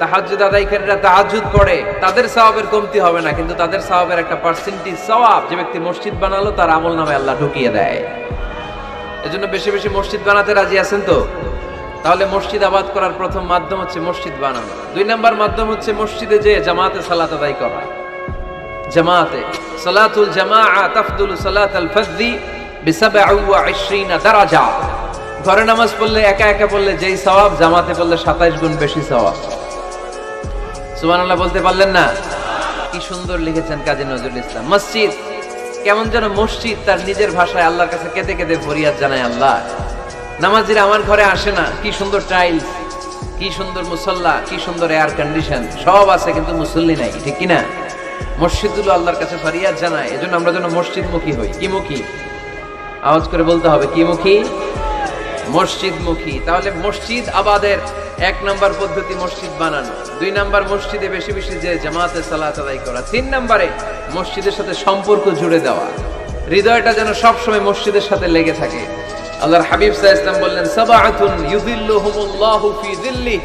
তাহাজ্জুদ আদায়কারীরা তাহাজ্জুদ পড়ে তাদের সওয়াবের কমতি হবে না, কিন্তু তাদের সওয়াবের একটা পার্সেন্টেজ সওয়াব যে ব্যক্তি মসজিদ বানালো, তার আমল নামে আল্লাহ ঢুকিয়ে দেয়। এজন্য বেশি বেশি মসজিদ বানাতে রাজি আছেন তো? তাহলে মসজিদ আবাদ করার প্রথম মাধ্যম হচ্ছে মসজিদ বানানো। দুই নাম্বার মাধ্যম হচ্ছে মসজিদে যে জামাতে সালাত আদায় করা। জামাতে, সালাতুল জামাআ তাফদুলু সালাতাল ফাজদি বিসাবঈ ওয়া 20 দারাজা। ঘরে নামাজ পড়লে একা একা পড়লে যেই সওয়াব, জামাতে পড়লে 27 গুণ বেশি সওয়াব। সুবহানাল্লাহ বলতে পারলেন না। কি সুন্দর লিখেছেন কাজী নজরুল ইসলাম। মসজিদ, কেমন যেন মসজিদ তার নিজের ভাষায় আল্লাহর কাছে কেঁদে কেঁদে ফরিয়াদ জানায় আল্লাহ। নামাজিরা আমার ঘরে আসে না, কি সুন্দর টাইলস কি সুন্দর মুসল্লা, কি সুন্দর এয়ার কন্ডিশন সব আছে কিন্তু মুসল্লি নাই, ঠিক কি না মসজিদগুলো আল্লাহর কাছে ফরিয়াদ জানায়, এজন্য আমরা যেন মসজিদ মুখী হই। কি মুখী আওয়াজ করে বলতে হবে কি মুখী মসজিদ মুখী তাহলে মসজিদ আবাদের এক নম্বর পদ্ধতি মসজিদ বানানো, দুই নাম্বার মসজিদে বেশি বেশি যে জামাতে সালাত আদায় করা, তিন নম্বরে মসজিদের সাথে সম্পর্ক জুড়ে দেওয়া। হৃদয়টা যেন সবসময় মসজিদের সাথে লেগে থাকে। আল্লাহর হাবিব সাহ ইসলাম বললেন, সাবাআতুন ইউযিল্লুহুমুল্লাহু ফি যিল্লি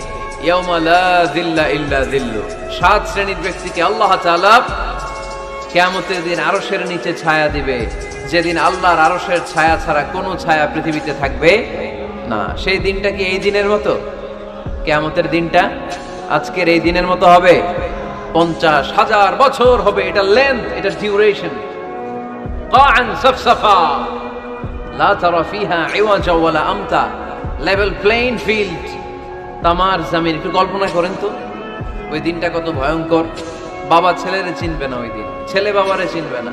ইয়াওমা লা যিল্লা ইল্লা যিল্লু। সাত শ্রেণির ব্যক্তিকে আল্লাহ তাআলা কেয়ামতের দিন আরশের নিচে ছায়া দিবে। যেদিন আল্লাহর আরশের ছায়া ছাড়া কোনো ছায়া পৃথিবীতে থাকবে না। সেই দিনটা কি এই দিনের মতো? কেয়ামতের দিনটা আজকের এই দিনের মতো হবে পঞ্চাশ হাজার বছর হবে এটা লেন্থ এটা ডিউরেশন قاعا صفصفا لا ترى فيها عوجا ولا امتا লেভেল প্লেইন ফিল্ড তামার জামিন একটু কল্পনা করেন তো ওই দিনটা কত ভয়ঙ্কর বাবা ছেলেরে চিনবে না ওই দিন ছেলে বাবারে চিনবে না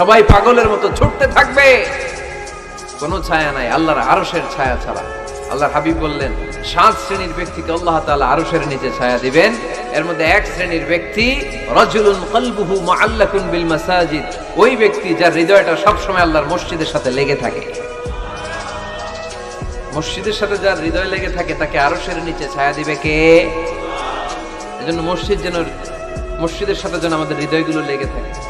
সবাই পাগলের মতো ছুটতে থাকবে। কোনো ছায়া নাই, আল্লাহর আরসের ছায়া ছাড়া। আল্লাহর হাবিব বললেন, সাত শ্রেণির ব্যক্তিকে আল্লাহ তাআলা আরশের নিচে ছায়া দিবেন। এর মধ্যে এক শ্রেণির ব্যক্তি, রাজুলুন কলবুহু মুআল্লাকুন বিল মাসাজিদ। ওই ব্যক্তি যার হৃদয়টা সবসময় আল্লাহর মসজিদের সাথে লেগে থাকে। মসজিদের সাথে যার হৃদয় লেগে থাকে, তাকে আরশের নিচে ছায়া দিবে কে? এজন্য মসজিদ যেন, মসজিদের সাথে যেন আমাদের হৃদয়গুলো লেগে থাকে।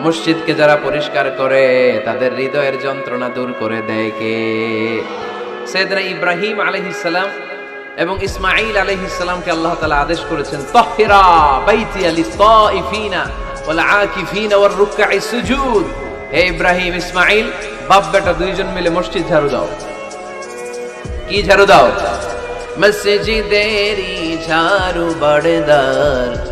মসজিদকে যারা পরিষ্কার করে, তাদের হৃদয়ের যন্ত্রণা দূর করে দেয় কে? সৈয়দনা ইব্রাহিম আলহিসাল্লাম এবং ইসমাইল আলহিসাল্লামকে আল্লাহ তালা আদেশ করেছেন তহিরা বাইতি আলি তাইফিনা ওয়াল আকিফিনা ওয়ার রুকআই সুজুদ। হে ইব্রাহিম ইসমাইল বাপ বেটা দুইজন মিলে মসজিদ ঝাড়ু দাও। কি ঝাড়ু দাও? মসজিদেরি ঝাড়ু বড়দার।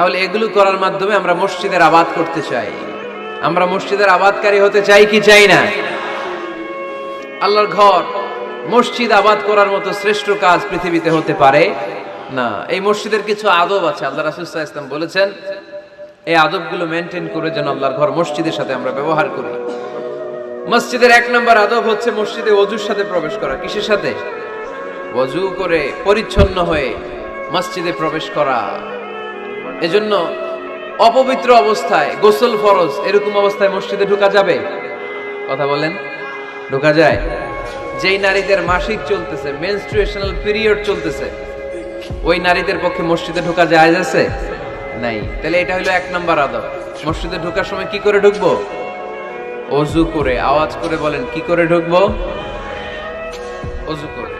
তাহলে এগুলো করার মাধ্যমে আমরা মসজিদের আবাদ করতে চাই। আমরা মসজিদের আবাদকারী হতে চাই কি চাই না? আল্লাহর ঘর, মসজিদ আবাদ করার মতো শ্রেষ্ঠ কাজ পৃথিবীতে হতে পারে না। এই মসজিদের কিছু আদব আছে। আল্লাহ রাসুল্লাহ ইসলাম বলেছেন, এই আদবগুলো মেনটেন করে যেন আল্লাহর ঘর মসজিদের সাথে আমরা ব্যবহার করি। মসজিদের এক নম্বর আদব হচ্ছে মসজিদে অজুর সাথে প্রবেশ করা। কিসের সাথে? অজু করে পরিচ্ছন্ন হয়ে মসজিদে প্রবেশ করা। এজন্য অপবিত্র অবস্থায়, গোসল ফরজ, এরকম অবস্থায় মসজিদে ঢোকা যাবে? কথা বলেন। ঢোকা যায়। যেই নারীদের মাসিক চলতেছে মেনস্ট্রুয়েশনাল পিরিয়ড চলতেছে, ওই নারীদের পক্ষে মসজিদে ঢোকা যায় আছে? নাই। তাহলে এটা হলো এক নাম্বার আদব। মসজিদে ঢোকার সময় কি করে ঢুকবো? অজু করে, আওয়াজ করে বলেন, কি করে ঢুকবো? অজু করে।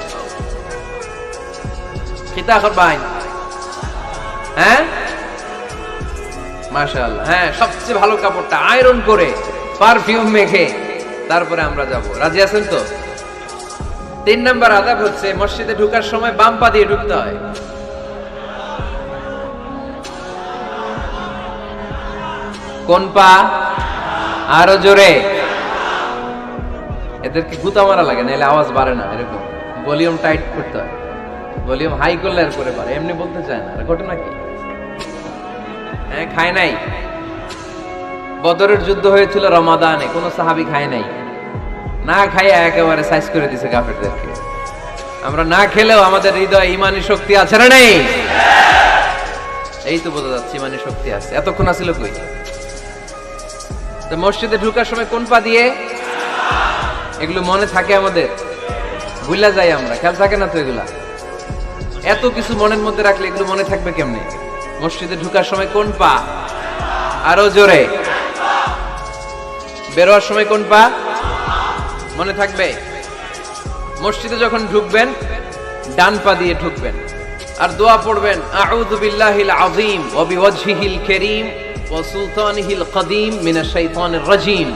খিতা করবাই হ্যাঁ? মাশাআল্লাহ। হ্যাঁ সবচেয়ে ভালো কাপড়টা আয়রন করে পারফিউম মেখে তারপরে আমরা যাব। রাজি আছেন তো? তিন নাম্বার আদাব হচ্ছে, মসজিদে ঢুকার সময় বাম পা দিয়ে ঢুকতে হয়। কোন পা? আরও জোরে। এদেরকে গুতা মারা লাগে নাহলে আওয়াজ বাড়ে না, এরকম। ভলিউম টাইট করতে হয়। ভলিউম হাই করলে আর করে পারে, এমনি বলতে চায় না। ঘটনা কি? হ্যাঁ খায় নাই। বদরের যুদ্ধ হয়েছিল রমাদানে, কোনো সাহাবি খায় নাই। না খাইয়া একেবারে সাইজ করে দিছে কাফেরদেরকে। আমরা না খেলেও আমাদের হৃদয় ইমানি শক্তি আছে না নেই? এই তো বোঝা যাচ্ছে ইমানি শক্তি আছে। এতক্ষণ আছিল কই? মসজিদে ঢুকার সময় কোন পা দিয়ে? এগুলো মনে থাকে আমাদের। ভুলা যাই আমরা। খেয়াল থাকে না তো এগুলা? এত কিছু মনের মধ্যে রাখলে এগুলো মনে থাকবে কেমনে? মসজিদে ঢুকার সময় কোন পা? আরও জোরে। বেরোয়ার সময় কোন পা? মনে থাকবে? মসজিদে যখন ঢুকবেন, ডান পা দিয়ে ঢুকবেন। আর দোয়া পড়বেন, আউযু বিল্লাহিল আযীম ওয়া বিওয়াজহিল কারীম ওয়া সুলতানিহিল কদীম মিনাশ শাইতানির রাজীম।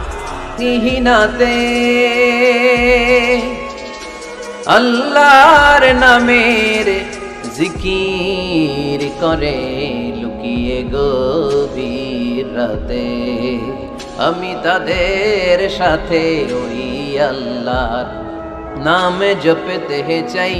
নিহিনাতে আল্লাহর নামের জিকির করে লুকিয়ে গভীর রাতে। আমি তাদের সাথে ওই আল্লাহর নাম জপতে চাই।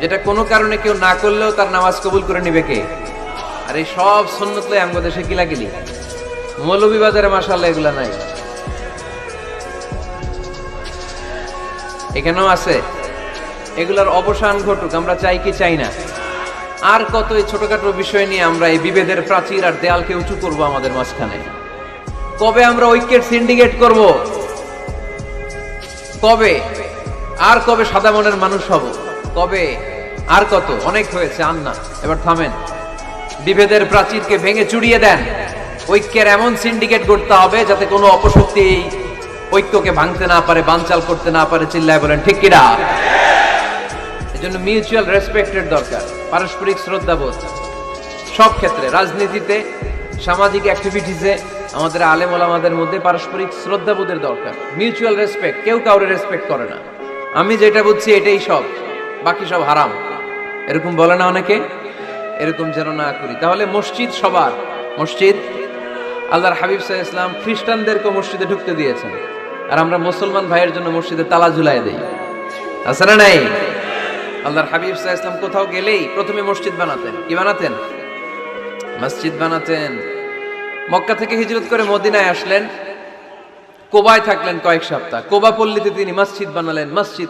যেটা কোনো কারণে কেউ না করলেও তার নামাজ কবুল করে নিবে কে? আর এই সব সুন্নত লই আমগো দেশে কিলা গেলি মৌলভীবাজারে মাসাল্লাহ এগুলা নাই। এখানেও আছে। এগুলোর অবসান ঘটুক, আমরা চাই কি চাই না। আর কত এই ছোটখাটো বিষয় নিয়ে আমরা এই বিভেদের প্রাচীর আর দেয়ালকে উঁচু করব আমাদের মাঝখানে। কবে আমরা ঐক্যের সিন্ডিকেট করব? কবে? আর কবে সাদা মনের মানুষ হব? কবে আর কত? অনেক হয়েছে আর না এবার থামেন। বিভেদের প্রাচীরকে ভেঙে চুড়িয়ে দেন। ঐক্যের এমন সিন্ডিকেট করতে হবে যাতে কোনো অপশক্তি ঐক্যকে ভাঙতে না পারে, বানচাল করতে না পারে, চিল্লায় বলেন, ঠিক কিনা? এজন্য মিউচুয়াল রেসপেক্টের দরকার, পারস্পরিক শ্রদ্ধাবোধ। সব ক্ষেত্রে, রাজনীতিতে, সামাজিক অ্যাক্টিভিটিসে, আমাদের আলেম ওলামাদের মধ্যে পারস্পরিক শ্রদ্ধাবোধের দরকার। মিউচুয়াল রেসপেক্ট, কেউ কাউরে রেসপেক্ট করে না। আমি যেটা বুঝছি, এটাই সব। বাকি সব হারাম। এরকম বলে না অনেকে? এরকম যেন না করি। তাহলে মসজিদ সবার। মসজিদ? আল্লাহর হাবিব সাহা ইসলাম খ্রিস্টানদেরকে মসজিদে ঢুকতে দিয়েছেন। আর আমরা মুসলমান ভাইয়ের জন্য মসজিদে তালা ঝুলাই দিই। না নাই? আল্লাহর হাবিব সাহা ইসলাম কোথাও গেলেই প্রথমে মসজিদ বানাতেন। কি বানাতেন? মসজিদ বানাতেন। মক্কা থেকে হিজরত করে মদিনায় আসলেন। কোবায় থাকলেন কয়েক সপ্তাহ। কোবা পল্লীতে তিনি মসজিদ বানালেন। মসজিদ